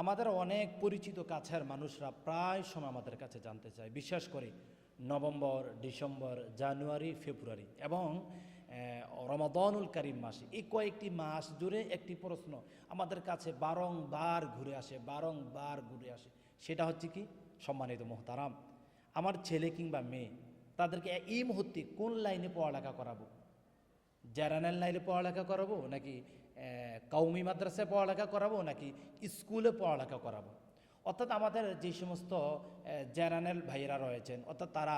আমাদের অনেক পরিচিত কাছের মানুষরা প্রায় সময় আমাদের কাছে জানতে চায়। বিশেষ করে নভেম্বর, ডিসেম্বর, জানুয়ারি, ফেব্রুয়ারি এবং রমাদানুল কারিম মাসে এই কয়েকটি মাস জুড়ে একটি প্রশ্ন আমাদের কাছে বারংবার ঘুরে আসে, বারংবার ঘুরে আসে। সেটা হচ্ছে কি? সম্মানিত মোহতারাম, আমার ছেলে কিংবা মেয়ে, তাদেরকে এই মুহূর্তে কোন লাইনে পড়ালেখা করাবো? জেনারেল লাইনে পড়ালেখা করাবো নাকি কৌমি মাদ্রাসায় পড়ালেখা করাবো নাকি স্কুলে পড়ালেখা করাবো? অর্থাৎ আমাদের যে সমস্ত জেনারেল ভাইয়েরা রয়েছেন, অর্থাৎ তারা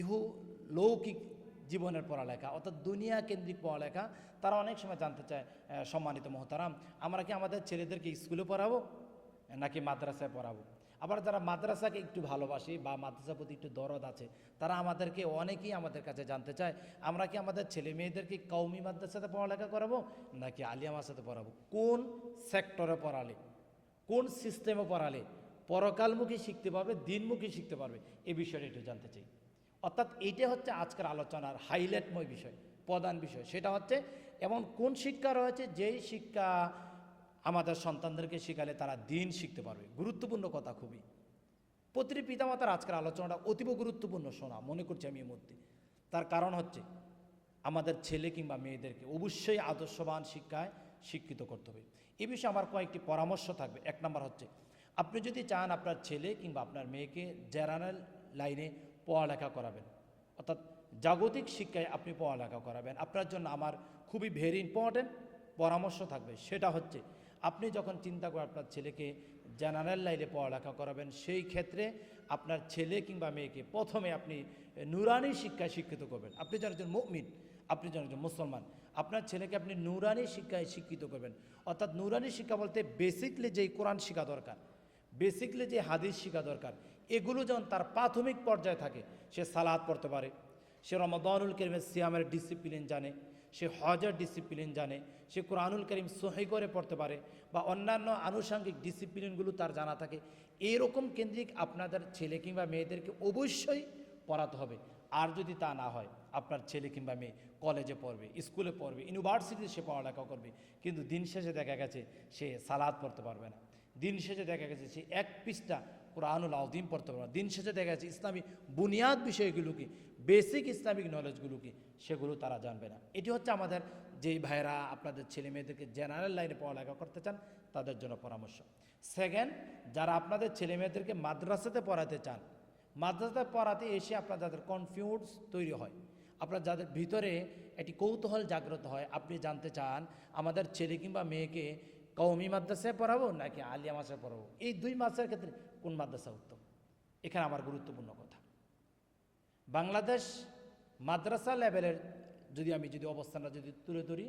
ইহু লৌকিক জীবনের পড়ালেখা, অর্থাৎ দুনিয়া কেন্দ্রিক পড়ালেখা, তারা অনেক সময় জানতে চায় সম্মানিত মহতারাম, আমরা কি আমাদের ছেলেদেরকে স্কুলে পড়াবো নাকি মাদ্রাসায় পড়াবো? আবার যারা মাদ্রাসাকে একটু ভালোবাসি বা মাদ্রাসার প্রতি একটু দরদ আছে, তারা আমাদেরকে অনেকেই আমাদের কাছে জানতে চায়, আমরা কি আমাদের ছেলে মেয়েদেরকে কৌমি মাদ্রাসাতে পড়ালেখা করাবো নাকি আলিয়া মাদ্রাসাতে পড়াবো? কোন সেক্টরে পড়ালে? কোন সিস্টেমে পড়ালে? পরকালমুখী শিখতে পারবে, দিনমুখী শিখতে পারবে? এ বিষয়টা একটু জানতে চাই। অর্থাৎ এইটা হচ্ছে আজকের আলোচনার হাইলাইটময় বিষয়, প্রধান বিষয়। সেটা হচ্ছে, এমন কোন শিক্ষা রয়েছে, যেই শিক্ষা আমাদের সন্তানদেরকে শেখালে তারা দিন শিখতে পারবে। গুরুত্বপূর্ণ কথা খুবই। প্রতিটি পিতামাতার আজকের আলোচনাটা অতীব গুরুত্বপূর্ণ শোনা, মনে করছি আমি এই মধ্যে তার কারণ হচ্ছে, আমাদের ছেলে কিংবা মেয়েদেরকে অবশ্যই আদর্শবান শিক্ষায় শিক্ষিত করতে হবে। এ বিষয়ে আমার কয়েকটি পরামর্শ থাকবে। এক নম্বর হচ্ছে, আপনি যদি চান আপনার ছেলে কিংবা আপনার মেয়েকে জেনারেল লাইনে পড়ালেখা করাবেন, অর্থাৎ জাগতিক শিক্ষায় আপনি পড়ালেখা করাবেন, আপনার জন্য আমার খুবই ভেরি ইম্পর্ট্যান্ট পরামর্শ থাকবে। সেটা হচ্ছে আপনি যখন চিন্তা করেন আপনার ছেলেকে জেনারেল লাইনে পড়ালেখা করাবেন, সেই ক্ষেত্রে আপনার ছেলে কিংবা মেয়েকে প্রথমে আপনি নুরানি শিক্ষায় শিক্ষিত করবেন। আপনি যেন একজন মুমিন, আপনি যেন একজন মুসলমান, আপনার ছেলেকে আপনি নুরানি শিক্ষায় শিক্ষিত করবেন। অর্থাৎ নুরানি শিক্ষা বলতে বেসিকলি যেই কোরআন শেখা দরকার বেসিকলি যে হাদিস শেখা দরকার, এগুলো যেমন তার প্রাথমিক পর্যায়ে থাকে, সে সালাদ পড়তে পারে, সে রমদানুল করিমের সিয়ামের ডিসিপ্লিন জানে সে হজের ডিসিপ্লিন জানে, সে কোরআনুল করিম সহি করে পড়তে পারে বা অন্যান্য আনুষঙ্গিক ডিসিপ্লিনগুলো তার জানা থাকে। এরকম কেন্দ্রিক আপনাদের ছেলে কিংবা মেয়েদেরকে অবশ্যই পড়াতে হবে। আর যদি তা না হয়, আপনার ছেলে কিংবা মেয়ে কলেজে পড়বে স্কুলে পড়বে ইউনিভার্সিটিতে সে পড়ালেখা করবে, কিন্তু দিন শেষে দেখা গেছে সে সালাদ পড়তে পারবে না। দিন শেষে দেখা গেছে সে এক পৃষ্ঠা কোরআনুল আউদিম পড়তে পারবে দিন শেষে দেখা গেছে ইসলামী বুনিয়াদ বিষয়গুলো কি বেসিক ইসলামিক নলেজগুলো কি, সেগুলো তারা জানবে না। এটি হচ্ছে আমাদের যেই ভাইয়েরা আপনাদের ছেলে মেয়েদেরকে জেনারেল লাইনে পড়ালেখা করতে চান, তাদের জন্য পরামর্শ। সেকেন্ড যারা আপনাদের ছেলে মেয়েদেরকে মাদ্রাসাতে পড়াতে চান, মাদ্রাসাতে পড়াতে এসে আপনার যাদের কনফিউজ তৈরি হয়, আপনার যাদের ভিতরে একটি কৌতূহল জাগ্রত হয়, আপনি জানতে চান, আমাদের ছেলে কিংবা মেয়েকে কৌমি মাদ্রাসায় পড়াবো নাকি আলিয়া মাদ্রাসায় পড়াবো? এই দুই মাদ্রাসার ক্ষেত্রে কোন মাদ্রাসা উত্তম? এখানে আমার গুরুত্বপূর্ণ কথা। বাংলাদেশ মাদ্রাসা লেভেলের যদি আমি যদি অবস্থানটা যদি তুলে ধরি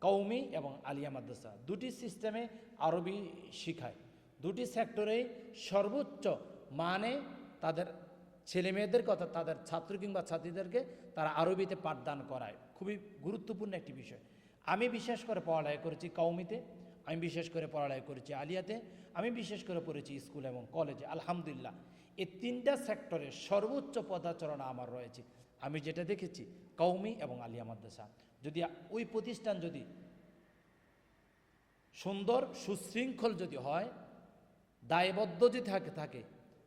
কৌমি এবং আলিয়া মাদ্রাসা দুটি সিস্টেমে আরবি শিখায়। দুটি সেক্টরেই সর্বোচ্চ মানে তাদের ছেলে মেয়েদেরকে অর্থাৎ তাদের ছাত্র কিংবা ছাত্রীদেরকে তারা আরবিতে পাঠদান করায়। খুবই গুরুত্বপূর্ণ একটি বিষয়। আমি বিশেষ করে পড়ালেখা করেছি কৌমিতে আমি বিশেষ করে পড়ালেখা করেছি আলিয়াতে, আমি বিশেষ করে পড়েছি স্কুল এবং কলেজে, আলহামদুলিল্লাহ। এই তিনটা সেক্টরে সর্বোচ্চ পদাচরণা আমার রয়েছে। আমি যেটা দেখেছি কৌমি এবং আলিয়া মাদ্রাসা। যদি ওই প্রতিষ্ঠান যদি সুন্দর, সুশৃঙ্খল যদি হয়, দায়বদ্ধ যদি থাকে থাকে,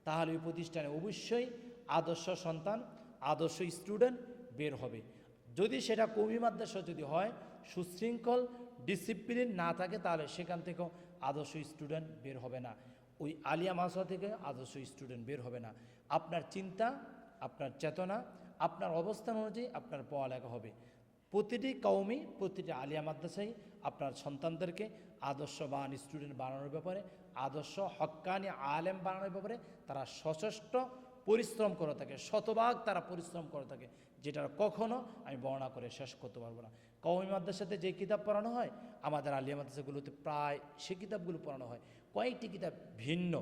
তাহলে ওই প্রতিষ্ঠানে অবশ্যই আদর্শ সন্তান, আদর্শ স্টুডেন্ট বের হবে। যদি সেটা কবি মাদ্রাসা যদি হয়, সুশৃঙ্খল ডিসিপ্লিন না থাকে, তাহলে সেখান থেকেও আদর্শ স্টুডেন্ট বের হবে না। ওই আলিয়া মাসা থেকে আদর্শ স্টুডেন্ট বের হবে না। আপনার চিন্তা, আপনার চেতনা, আপনার অবস্থান অনুযায়ী আপনার পড়ালেখা হবে। প্রতিটি কৌমি প্রতিটি আলিয়া মাদ্রাসাই আপনার সন্তানদেরকে আদর্শবান স্টুডেন্ট বানানোর ব্যাপারে, আদর্শ হক্কানি আলেম বানানোর ব্যাপারে তারা সচেষ্ট পরিশ্রম করে থাকে, শতভাগ তারা পরিশ্রম করে থাকে, যেটা কখনো আমি বর্ণনা করে শেষ করতে পারব না। কৌমি মাদ্রাসাতে যে কিতাব পড়ানো হয়, আমাদের আলিয়া মাদ্রাসাগুলোতে প্রায় সে কিতাবগুলো পড়ানো হয়। কয়েকটি কিতাব ভিন্ন।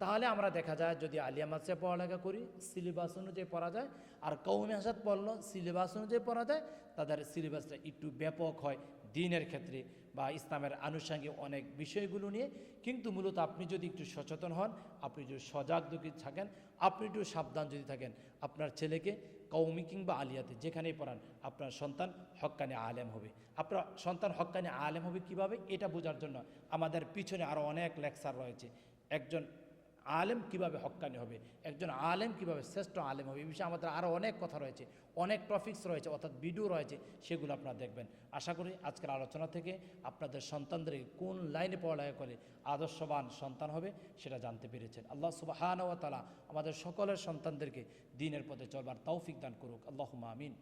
তাহলে আমরা দেখা যায় যদি আলিয়া মাদ্রাসায় পড়ালেখা করি, সিলেবাস অনুযায়ী পড়া যায়, আর কৌমি হাসাত পড়ল, সিলেবাস অনুযায়ী পড়া যায়, তাদের সিলেবাসটা একটু ব্যাপক হয় দিনের ক্ষেত্রে। বা ইসলামের আনুষাঙ্গিক অনেক বিষয়গুলো নিয়ে, কিন্তু মূলত আপনি যদি একটু সচেতন হন, আপনি যদি সজাগ দুঃখী থাকেন, আপনি একটু সাবধান যদি থাকেন, আপনার ছেলেকে কৌমি কিংবা আলিয়াতে যেখানেই পড়ান, আপনার সন্তান হক্কানে আলেম হবে। আপনার সন্তান হক্কানে আলেম হবে কীভাবে? এটা বোঝার জন্য আমাদের পিছনে আরও অনেক লেকচার রয়েছে। একজন আলেম কীভাবে হক্কানি হবে? একজন আলেম কীভাবে শ্রেষ্ঠ আলেম হবে? এই বিষয়ে আমাদের আরও অনেক কথা রয়েছে। অনেক টপিক্স রয়েছে, অর্থাৎ ভিডিও রয়েছে, সেগুলো আপনারা দেখবেন। আশা করি আজকের আলোচনা থেকে আপনাদের সন্তানদের কোন লাইনে পড়ালেখা করে আদর্শবান সন্তান হবে, সেটা জানতে পেরেছেন। আল্লাহ সুবাহান ও তালা আমাদের সকলের সন্তানদেরকে দিনের পথে চলবার তৌফিক দান করুক। আল্লাহ আমিন।